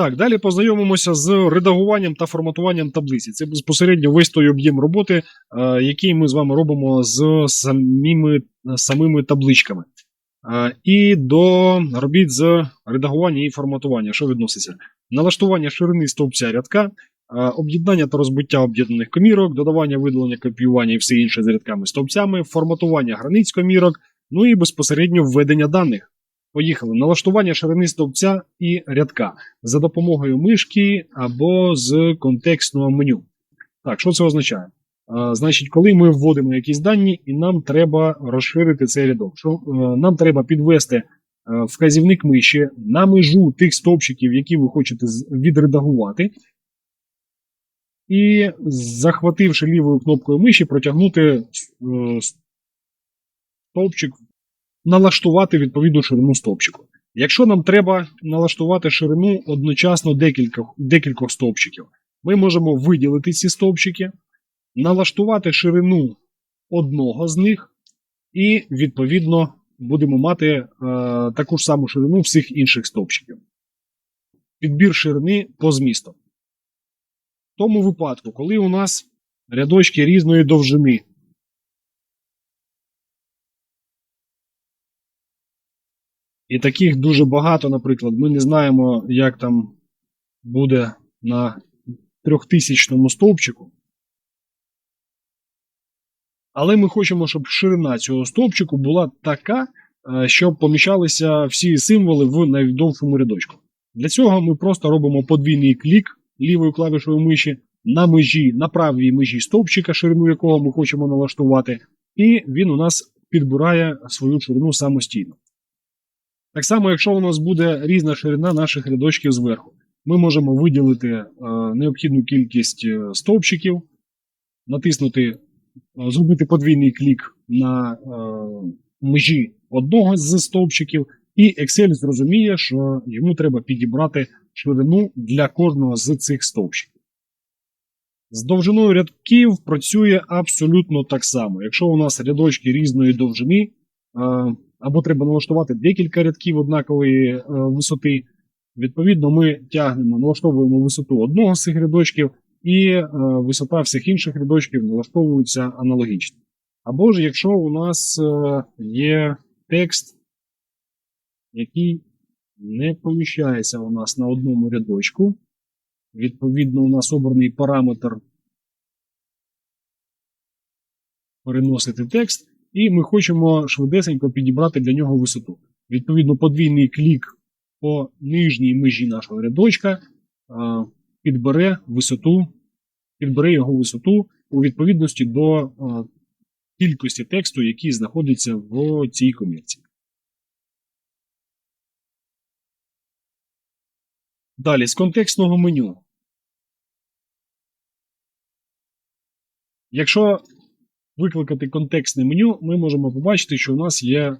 Так, далі познайомимося з редагуванням та форматуванням таблиці. Це безпосередньо весь той об'єм роботи, е, який ми з вами робимо з самими, самими табличками. Е, І до робіт з редагування і форматування, що відноситься? Налаштування ширини стовпця рядка, е, об'єднання та розбиття об'єднаних комірок, додавання, видалення, копіювання і все інше з рядками стовпцями, форматування границь комірок, ну і безпосередньо введення даних. Поїхали. Налаштування ширини стовпця і рядка за допомогою мишки або з контекстного меню. Так, що це означає? Значить, коли ми вводимо якісь дані, і нам треба розширити цей рядок. Що, е, нам треба підвести е, вказівник миші на межу тих стовпчиків, які ви хочете відредагувати. І захвативши лівою кнопкою миші, протягнути е, стовпчик налаштувати відповідну ширину стовпчику. Якщо нам треба налаштувати ширину одночасно декількох, декількох стовпчиків, ми можемо виділити ці стовпчики, налаштувати ширину одного з них, і, відповідно, будемо мати е, таку ж саму ширину всіх інших стовпчиків. Підбір ширини по змісту. В тому випадку, коли у нас рядочки різної довжини, І таких дуже багато, наприклад, ми не знаємо, як там буде на трьохтисячному стовпчику. Але ми хочемо, щоб ширина цього стовпчику була така, е, щоб поміщалися всі символи в найдовшому рядочку. Для цього ми просто робимо подвійний клік лівою клавішою миші на межі, на правій межі стовпчика, ширину якого ми хочемо налаштувати, і він у нас підбирає свою ширину самостійно. Так само, якщо у нас буде різна ширина наших рядочків зверху, ми можемо виділити е, необхідну кількість е, стовпчиків, натиснути, е, зробити подвійний клік на межі одного з стовпчиків, і Excel зрозуміє, що йому треба підібрати ширину для кожного з цих стовпчиків. З довжиною рядків працює абсолютно так само. Якщо у нас рядочки різної довжини, або треба налаштувати декілька рядків однакової е, висоти. Відповідно, ми тягнемо, налаштовуємо висоту одного з цих рядочків, і е, висота всіх інших рядочків налаштовується аналогічно. Або ж якщо у нас е, є текст, який не поміщається у нас на одному рядочку, відповідно, у нас обраний параметр переносити текст. І ми хочемо швидесенько підібрати для нього висоту. Відповідно, подвійний клік по нижній межі нашого рядочка підбере висоту, підбере його висоту у відповідності до кількості тексту, який знаходиться в цій комірці. Далі, з контекстного меню. Якщо викликати контекстне меню, ми можемо побачити, що у нас є е,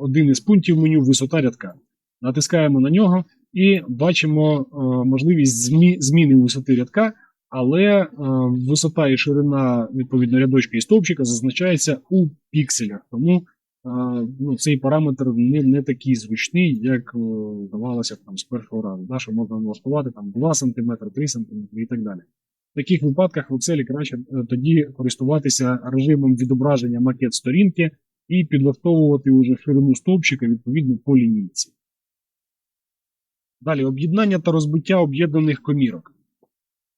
один із пунктів меню висота рядка. Натискаємо на нього і бачимо е, можливість змі, зміни висоти рядка, але е, висота і ширина відповідно рядочка і стовпчика зазначається у пікселях. Тому ну, цей параметр не, не такий звичний, як здавалося б, там, з першого разу. Да, що можна налаштувати там, 2 см, 3 см і так далі. В таких випадках в Excel краще е, тоді користуватися режимом відображення макет сторінки і підлаштовувати уже ширину стовпчика відповідно по лінійці. Далі об'єднання та розбиття об'єднаних комірок.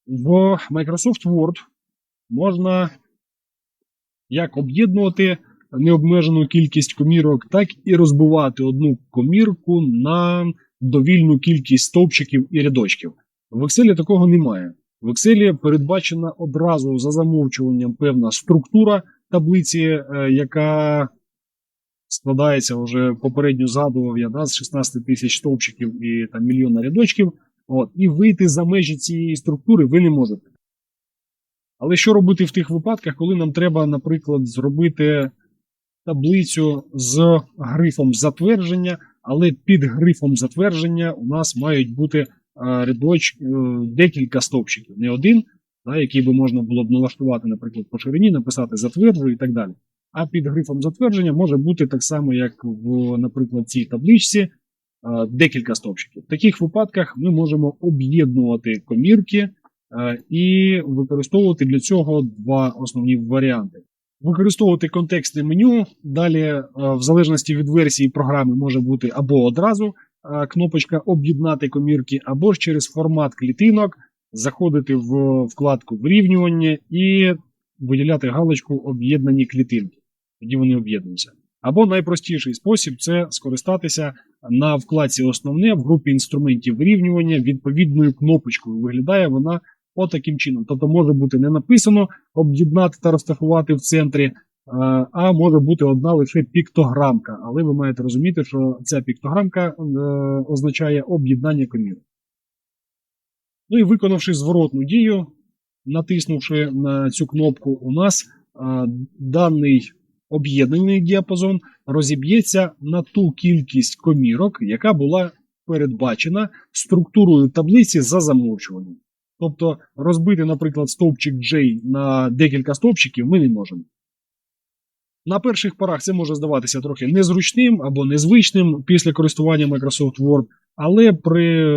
В Microsoft Word можна як об'єднувати необмежену кількість комірок, так і розбивати одну комірку на довільну кількість стовпчиків і рядочків. В Excel такого немає. В Excel передбачена одразу за замовчуванням певна структура таблиці, е, яка складається вже попередньо згадував я да, з 16 тисяч стовпчиків і там мільйона рядочків. От, і вийти за межі цієї структури ви не можете. Але що робити в тих випадках, коли нам треба, наприклад, зробити таблицю з грифом затвердження, але під грифом затвердження у нас мають бути рядоч, е, декілька стовпчиків, не один, да, який би можна було б налаштувати, наприклад, по ширині, написати затверджую і так далі. А під грифом затвердження може бути так само, як в, наприклад, цій табличці, е, декілька стовпчиків. В таких випадках ми можемо об'єднувати комірки е, і використовувати для цього два основні варіанти. Використовувати контекстне меню. Далі, е, в залежності від версії програми, може бути або одразу е, кнопочка Об'єднати комірки, або ж через формат клітинок заходити в вкладку вирівнювання і виділяти галочку Об'єднані клітинки. Тоді вони об'єднуються. Або найпростіший спосіб це скористатися на вкладці Основне в групі інструментів вирівнювання відповідною кнопочкою. Виглядає вона отаким чином. Тобто може бути не написано об'єднати та розташувати в центрі, а може бути одна лише піктограмка. Але ви маєте розуміти, що ця піктограмка е, означає об'єднання комірок. Ну і виконавши зворотну дію, натиснувши на цю кнопку, у нас даний об'єднаний діапазон розіб'ється на ту кількість комірок, яка була передбачена структурою таблиці за замовчуванням. Тобто розбити, наприклад, стовпчик J на декілька стовпчиків ми не можемо. На перших порах це може здаватися трохи незручним або незвичним після користування Microsoft Word, але при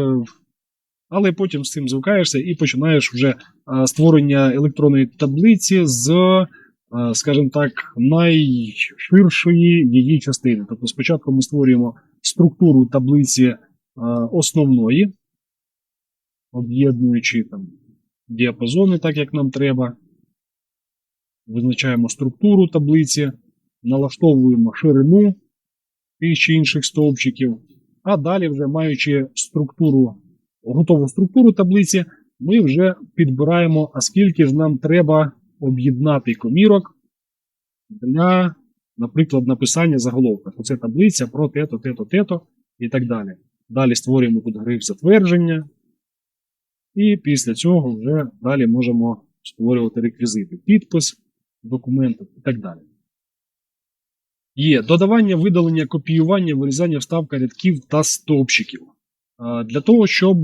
але потім з цим звикаєшся і починаєш вже створення електронної таблиці з, скажімо так, найширшої її частини. Тобто спочатку ми створюємо структуру таблиці основної, об'єднуючи там діапазони, так як нам треба. Визначаємо структуру таблиці, налаштовуємо ширину тих чи інших стовпчиків, а далі, вже маючи структуру готову структуру таблиці, ми вже підбираємо, а скільки ж нам треба об'єднати комірок для, наприклад, написання заголовка. Оце таблиця про те-то, те-то, те-то і так далі. Далі створюємо тут гриф затвердження. І після цього вже далі можемо створювати реквізити, підпис документу і так далі. Є додавання, видалення, копіювання, вирізання, вставка рядків та стовпчиків. Для того, щоб.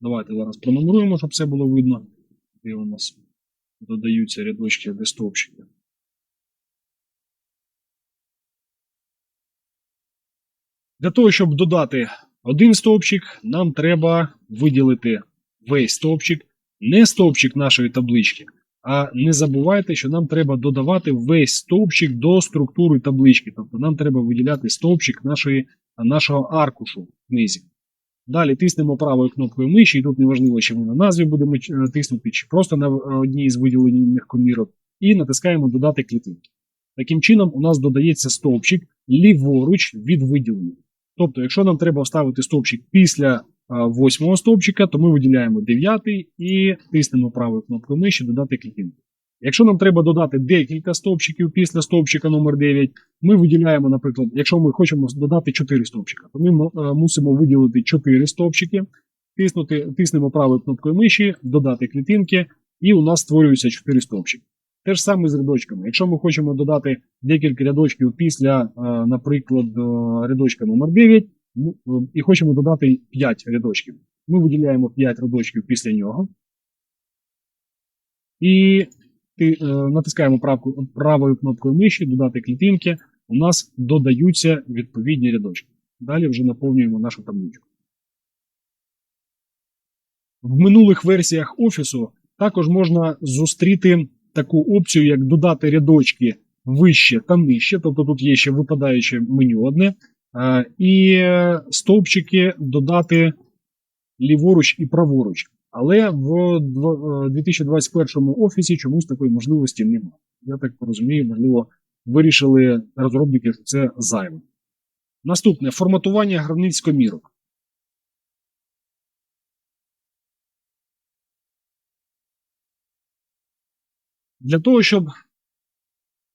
Давайте зараз пронумеруємо, щоб все було видно. Де у нас додаються рядочки де стовпчики. Для того, щоб додати один стовпчик, нам треба виділити весь стовпчик, не стовпчик нашої таблички. А не забувайте, що нам треба додавати весь стовпчик до структури таблички. Тобто нам треба виділяти стовпчик нашої нашого аркушу в книзі. Далі тиснемо правою кнопкою миші, і тут неважливо, чи ми на назві будемо е, тиснути, чи просто на одній з виділених комірок, і натискаємо Додати клітинки. Таким чином, у нас додається стовпчик ліворуч від виділення. Тобто, якщо нам треба вставити стовпчик після восьмого стовпчика, то ми виділяємо дев'ятий і тиснемо правою кнопкою миші Додати клітинку. Якщо нам треба додати декілька стовпчиків після стовпчика номер 9 ми виділяємо, наприклад, якщо ми хочемо додати 4 стовпчика, то ми е, мусимо виділити 4 стовпчики, тиснути, тиснемо правою кнопкою миші, додати клітинки, і у нас створюються 4 стовпчики. Те ж саме з рядочками. Якщо ми хочемо додати декілька рядочків після, е, наприклад, е, рядочка номер 9 і хочемо додати 5 рядочків, ми виділяємо 5 рядочків після нього. І е, натискаємо правою кнопкою миші, додати клітинки, у нас додаються відповідні рядочки. Далі вже наповнюємо нашу табличку. В минулих версіях Офісу також можна зустріти таку опцію, як додати рядочки вище та нижче, тобто тут є ще випадаюче меню одне, е, і стовпчики додати ліворуч і праворуч. Але в 2021 е, офісі чомусь такої можливості немає. Я так розумію, можливо, вирішили розробники, що це зайве. Наступне форматування границь комірок. Для того, щоб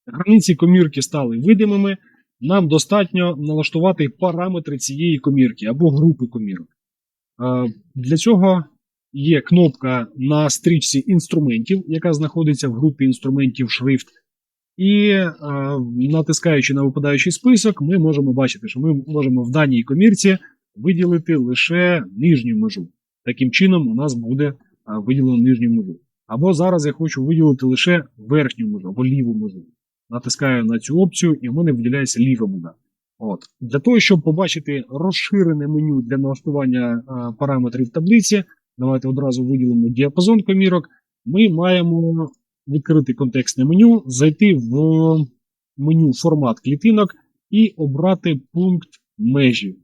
границі комірки стали видимими, нам достатньо налаштувати параметри цієї комірки або групи комірок. Для цього є кнопка на стрічці інструментів, яка знаходиться в групі інструментів шрифт. І натискаючи на випадаючий список, ми можемо бачити, що ми можемо в даній комірці виділити лише нижню межу. Таким чином, у нас буде виділено нижню межу. Або зараз я хочу виділити лише верхню межу або ліву межу. Натискаю на цю опцію, і в мене виділяється ліва межа. От. Для того, щоб побачити розширене меню для налаштування е, параметрів таблиці, давайте одразу виділимо діапазон комірок. Ми маємо відкрити контекстне меню, зайти в меню формат клітинок і обрати пункт межі.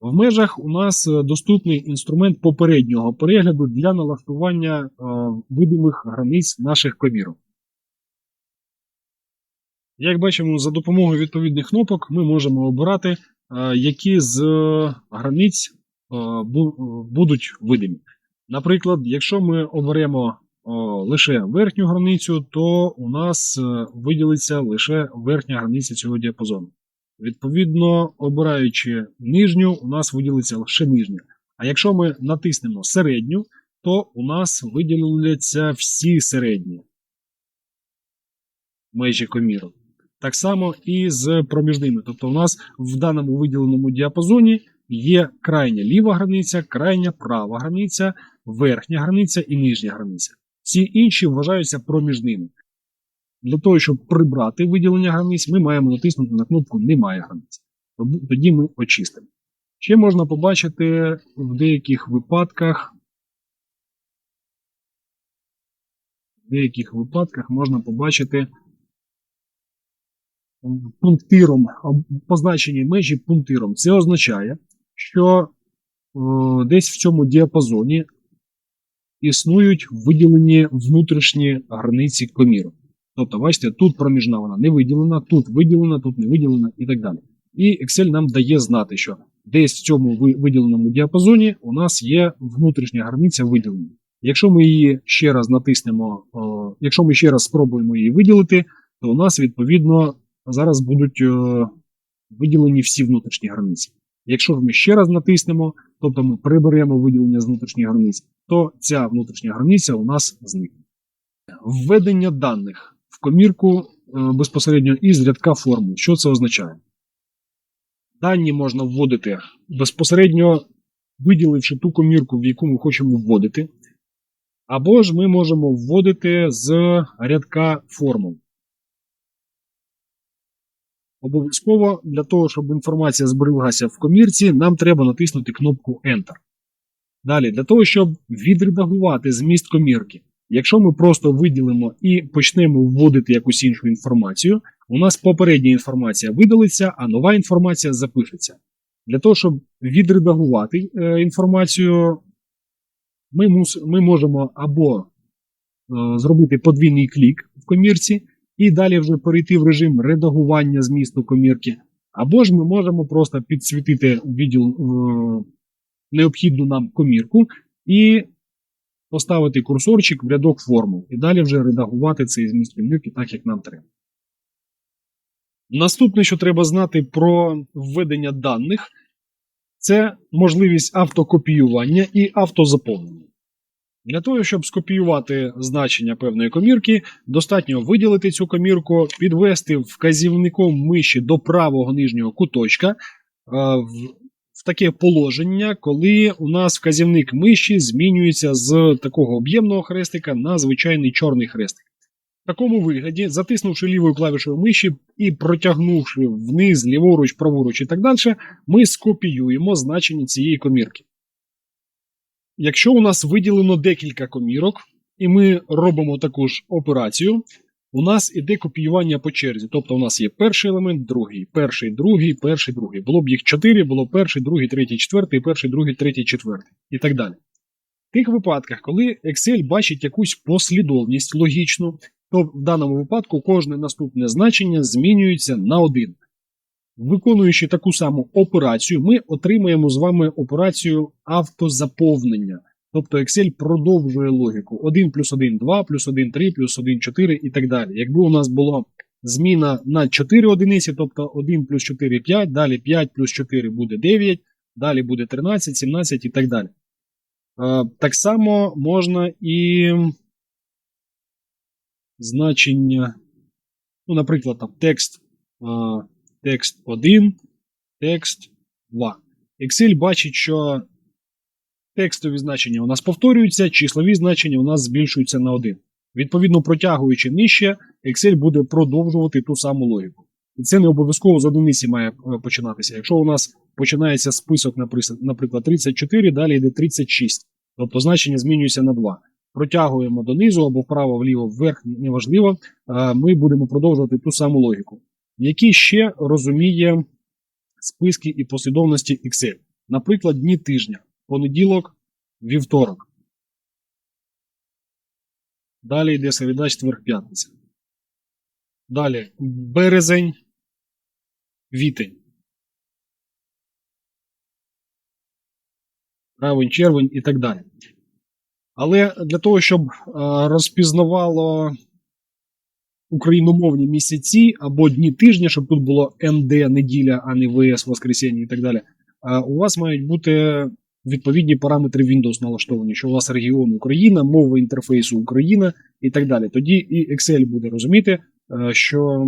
В межах у нас е, доступний інструмент попереднього перегляду для налаштування е, видимих границь наших комірок. Як бачимо, за допомогою відповідних кнопок ми можемо обирати, е, які з е, границь е, бу- будуть видимі. Наприклад, якщо ми оберемо лише верхню границю, то у нас виділиться лише верхня границя цього діапазону. Відповідно, обираючи нижню, у нас виділиться лише нижня. А якщо ми натиснемо середню, то у нас виділяться всі середні межі комірок. Так само і з проміжними. Тобто, у нас в даному виділеному діапазоні є крайня ліва границя, крайня права границя, верхня границя і нижня границя. Всі інші вважаються проміжними. Для того, щоб прибрати виділення границь, ми маємо натиснути на кнопку Немає границь. Тоді ми очистимо. Ще можна побачити в деяких випадках. В деяких випадках можна побачити пунктиром, позначені межі пунктиром. Це означає, що е, десь в цьому діапазоні існують виділені внутрішні границі комірок. Тобто, бачите, тут проміжна вона не виділена, тут виділена, тут не виділена і так далі. І Excel нам дає знати, що десь в цьому виділеному діапазоні у нас є внутрішня границя виділення. Якщо ми її ще раз натиснемо, о, якщо ми ще раз спробуємо її виділити, то у нас відповідно зараз будуть е, виділені всі внутрішні границі. Якщо ж ми ще раз натиснемо, тобто ми приберемо виділення з внутрішніх границь, то ця внутрішня границя у нас зникне. Введення даних в комірку е, безпосередньо із рядка формул. Що це означає? Дані можна вводити безпосередньо виділивши ту комірку, в яку ми хочемо вводити. Або ж ми можемо вводити з рядка формул. Обов'язково для того, щоб інформація збереглася в комірці, нам треба натиснути кнопку Enter. Далі, для того, щоб відредагувати зміст комірки, якщо ми просто виділимо і почнемо вводити якусь іншу інформацію, у нас попередня інформація видалиться, а нова інформація запишеться. Для того, щоб відредагувати е, інформацію, ми, мус, ми можемо або е, зробити подвійний клік в комірці, і далі вже перейти в режим редагування змісту комірки, або ж ми можемо просто підсвітити відділ е, необхідну нам комірку і поставити курсорчик в рядок формул, і далі вже редагувати цей зміст комірки так, як нам треба. Наступне, що треба знати про введення даних, це можливість автокопіювання і автозаповнення. Для того, щоб скопіювати значення певної комірки, достатньо виділити цю комірку, підвести вказівником миші до правого нижнього куточка е, в, таке положення, коли у нас вказівник миші змінюється з такого об'ємного хрестика на звичайний чорний хрестик. В такому вигляді, затиснувши лівою клавішою миші і протягнувши вниз, ліворуч, праворуч і так далі, ми скопіюємо значення цієї комірки. Якщо у нас виділено декілька комірок, і ми робимо таку ж операцію, у нас іде копіювання по черзі. Тобто у нас є перший елемент, другий, перший, другий, перший, другий. Було б їх чотири, було перший, другий, третій, четвертий, перший, другий, третій, четвертий і так далі. В тих випадках, коли Excel бачить якусь послідовність логічну, то в даному випадку кожне наступне значення змінюється на один. Виконуючи таку саму операцію, ми отримаємо з вами операцію автозаповнення. Тобто Excel продовжує логіку 1 плюс 1 2, плюс 1 3, плюс 1 4 і так далі. Якби у нас була зміна на 4 одиниці, тобто 1 плюс 4 5, далі 5 плюс 4 буде 9, далі буде 13, 17 і так далі. Так само можна і значення, ну, наприклад, там текст, текст 1, текст 2. Excel бачить, що текстові значення у нас повторюються, числові значення у нас збільшуються на 1. Відповідно, протягуючи нижче, Excel буде продовжувати ту саму логіку. І це не обов'язково з одиниці має е, починатися. Якщо у нас починається список, наприклад, 34, далі йде 36. Тобто значення змінюється на 2. Протягуємо донизу або вправо, вліво, вверх, неважливо. Е, Ми будемо продовжувати ту саму логіку. Які ще розуміє списки і послідовності Excel? Наприклад, дні тижня, понеділок, вівторок. Далі йде середа, четвер, п'ятниця. Далі березень, вітень. Травень, червень і так далі. Але для того, щоб е, розпізнавало україномовні місяці або дні тижня, щоб тут було НД неділя, а не ВС, воскресіння і так далі, е, у вас мають бути відповідні параметри Windows налаштовані, що у вас регіон Україна, мова інтерфейсу Україна і так далі. Тоді і Excel буде розуміти, е, що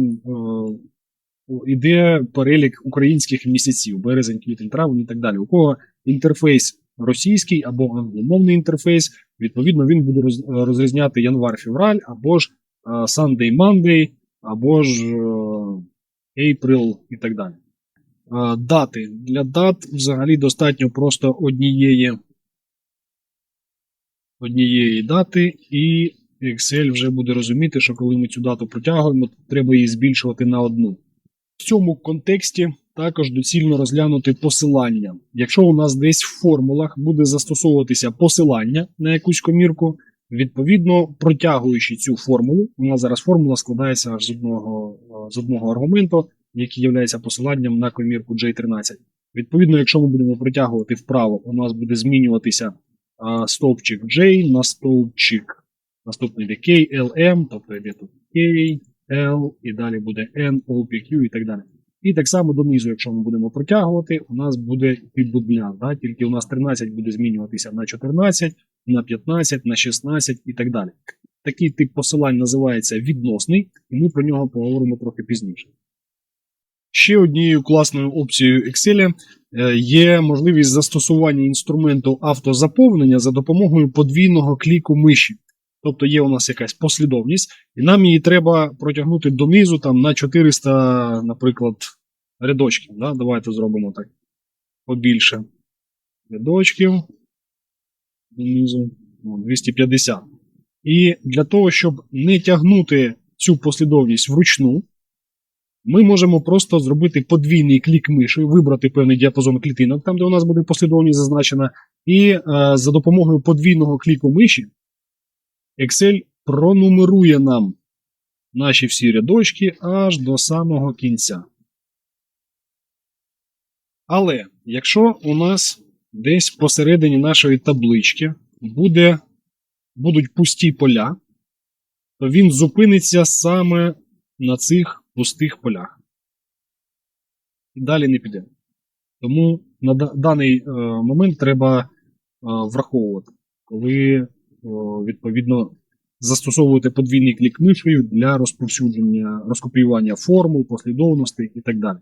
йде перелік українських місяців, березень, квітень, травень і так далі. У кого інтерфейс російський або англомовний інтерфейс, відповідно, він буде розрізняти январ-февраль, або ж е, Sunday, Monday, або ж е, April і так далі. Е, Дати. Для дат взагалі достатньо просто однієї, однієї дати, і Excel вже буде розуміти, що коли ми цю дату протягуємо, треба її збільшувати на одну. В цьому контексті також доцільно розглянути посилання. Якщо у нас десь в формулах буде застосовуватися посилання на якусь комірку, відповідно протягуючи цю формулу, у нас зараз формула складається аж з одного, е, з одного аргументу, який є посиланням на комірку J13. Відповідно, якщо ми будемо протягувати вправо, у нас буде змінюватися е, стовпчик J на стовпчик наступний йде K, L, M, тобто йде тут K, L, і далі буде N, O, P, Q і так далі. І так само донизу, якщо ми будемо протягувати, у нас буде підбудлян. Да? Тільки у нас 13 буде змінюватися на 14, на 15, на 16 і так далі. Такий тип посилань називається відносний, і ми про нього поговоримо трохи пізніше. Ще однією класною опцією Excel е, є можливість застосування інструменту автозаповнення за допомогою подвійного кліку миші. Тобто є у нас якась послідовність, і нам її треба протягнути донизу там, на 400, наприклад, рядочків. Да? Давайте зробимо так побільше рядочків. Донизу 250. І для того, щоб не тягнути цю послідовність вручну, ми можемо просто зробити подвійний клік мишею, вибрати певний діапазон клітинок, там, де у нас буде послідовність зазначена, і е, за допомогою подвійного кліку миші Excel пронумерує нам наші всі рядочки аж до самого кінця. Але якщо у нас десь посередині нашої таблички буде, будуть пусті поля, то він зупиниться саме на цих пустих полях. І далі не піде. Тому на даний е, момент треба е, враховувати, коли відповідно застосовувати подвійний клік мишею для розповсюдження, розкопіювання формул, послідовностей і так далі.